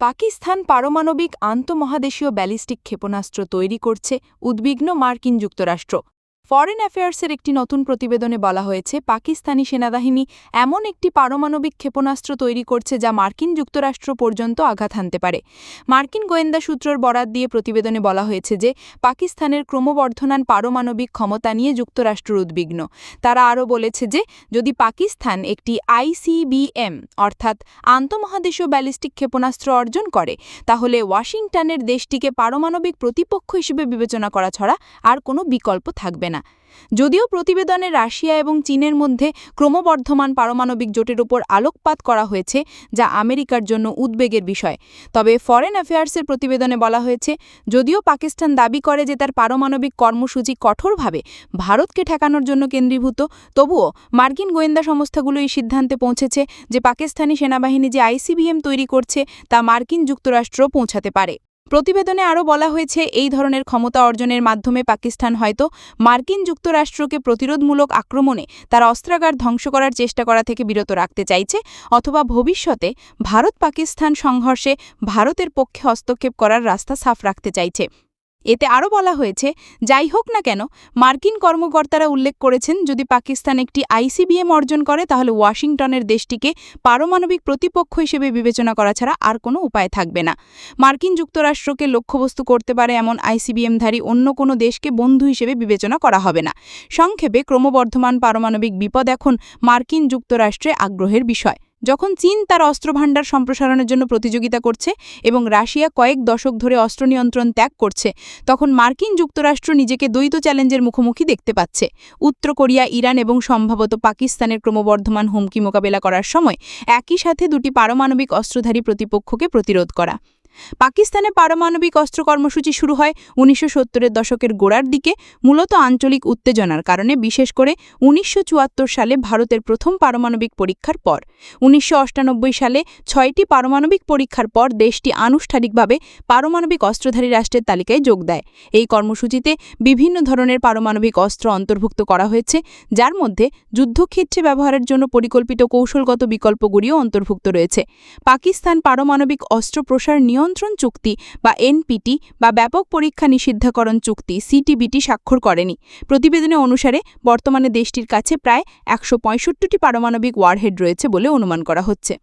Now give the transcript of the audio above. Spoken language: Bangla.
পাকিস্তান পারমাণবিক আন্তঃমহাদেশীয় ব্যালিস্টিক ক্ষেপণাস্ত্র তৈরি করছে উদ্বিগ্ন মার্কিন যুক্তরাষ্ট্র। ফরেন অ্যাফেয়ার্সের একটি নতুন প্রতিবেদনে বলা হয়েছে, পাকিস্তানি সেনাবাহিনী এমন একটি পারমাণবিক ক্ষেপণাস্ত্র তৈরি করছে যা মার্কিন যুক্তরাষ্ট্র পর্যন্ত আঘাত হানতে পারে। মার্কিন গোয়েন্দা সূত্রর বরাত দিয়ে প্রতিবেদনে বলা হয়েছে যে, পাকিস্তানের ক্রমবর্ধমান পারমাণবিক ক্ষমতা নিয়ে যুক্তরাষ্ট্র উদ্বিগ্ন। তারা আরও বলেছে যে, যদি পাকিস্তান একটি আইসিবিএম অর্থাৎ আন্তঃমহাদেশীয় ব্যালিস্টিক ক্ষেপণাস্ত্র অর্জন করে, তাহলে ওয়াশিংটনের দেশটিকে পারমাণবিক প্রতিপক্ষ হিসেবে বিবেচনা করা ছাড়া আর কোনো বিকল্প থাকবে না। যদিও প্রতিবেদনে রাশিয়া এবং চীনের মধ্যে ক্রমবর্ধমান পারমাণবিক জোটের উপর আলোকপাত করা হয়েছে, যা আমেরিকার জন্য উদ্বেগের বিষয়। তবে ফরেন অ্যাফেয়ার্সের প্রতিবেদনে বলা হয়েছে, যদিও পাকিস্তান দাবি করে যে তার পারমাণবিক কর্মসূচি কঠোরভাবে ভারতকে ঠেকানোর জন্য কেন্দ্রীভূত, তবুও মার্কিন গোয়েন্দা সংস্থাগুলো এই সিদ্ধান্তে পৌঁছেছে যে পাকিস্তানি সেনাবাহিনী যে আইসিবিএম তৈরি করছে, তা মার্কিন যুক্তরাষ্ট্র পৌঁছাতে পারে। প্রতিবেদনে আরও বলা হয়েছে, এই ধরনের ক্ষমতা অর্জনের মাধ্যমে পাকিস্তান হয়তো মার্কিন যুক্তরাষ্ট্রকে প্রতিরোধমূলক আক্রমণে তার অস্ত্রাগার ধ্বংস করার চেষ্টা করা থেকে বিরত রাখতে চাইছে, অথবা ভবিষ্যতে ভারত পাকিস্তান সংঘর্ষে ভারতের পক্ষে হস্তক্ষেপ করার রাস্তা সাফ রাখতে চাইছে। এতে আরও বলা হয়েছে, যাই হোক না কেন, মার্কিন কর্মকর্তারা উল্লেখ করেছেন, যদি পাকিস্তান একটি আইসিবিএম অর্জন করে, তাহলে ওয়াশিংটনের দেশটিকে পারমাণবিক প্রতিপক্ষ হিসেবে বিবেচনা করা ছাড়া আর কোনো উপায় থাকবে না। মার্কিন যুক্তরাষ্ট্রকে লক্ষ্যবস্তু করতে পারে এমন আইসিবিএমধারী অন্য কোনো দেশকে বন্ধু হিসেবে বিবেচনা করা হবে না। সংক্ষেপে ক্রমবর্ধমান পারমাণবিক বিপদ এখন মার্কিন যুক্তরাষ্ট্রে আগ্রহের বিষয়। যখন চীন তার অস্ত্রভাণ্ডার সম্প্রসারণের জন্য প্রতিযোগিতা করছে এবং রাশিয়া কয়েক দশক ধরে অস্ত্র নিয়ন্ত্রণ ত্যাগ করছে, তখন মার্কিন যুক্তরাষ্ট্র নিজেকে দ্বৈত চ্যালেঞ্জের মুখোমুখি দেখতে পাচ্ছে। উত্তর কোরিয়া, ইরান এবং সম্ভবত পাকিস্তানের ক্রমবর্ধমান হুমকি মোকাবেলা করার সময় একই সাথে দুটি পারমাণবিক অস্ত্রধারী প্রতিপক্ষকে প্রতিরোধ করা। পাকিস্তানে পারমাণবিক অস্ত্র কর্মসূচি শুরু হয় উনিশশো সত্তরের দশকের গোড়ার দিকে, মূলত আঞ্চলিক উত্তেজনার কারণে, বিশেষ করে উনিশশো চুয়াত্তর সালে ভারতের প্রথম পারমাণবিক পরীক্ষার পর। উনিশশো সালে ছয়টি পারমাণবিক পরীক্ষার পর দেশটি আনুষ্ঠানিকভাবে পারমাণবিক অস্ত্রধারী রাষ্ট্রের তালিকায় যোগ দেয়। এই কর্মসূচিতে বিভিন্ন ধরনের পারমাণবিক অস্ত্র অন্তর্ভুক্ত করা হয়েছে, যার মধ্যে যুদ্ধক্ষেত্রে ব্যবহারের জন্য পরিকল্পিত কৌশলগত বিকল্পগুলিও অন্তর্ভুক্ত রয়েছে। পাকিস্তান পারমাণবিক অস্ত্র প্রসার নিয়ন্ত্রণ চুক্তি বা এনপিটি বা ব্যাপক পরীক্ষা নিষিদ্ধকরণ চুক্তি সিটিবিটি স্বাক্ষর করেনি। প্রতিবেদনে অনুসারে বর্তমানে দেশটির কাছে প্রায় একশো পারমাণবিক ওয়ারহেড রয়েছে বলে অনুমান করা হচ্ছে।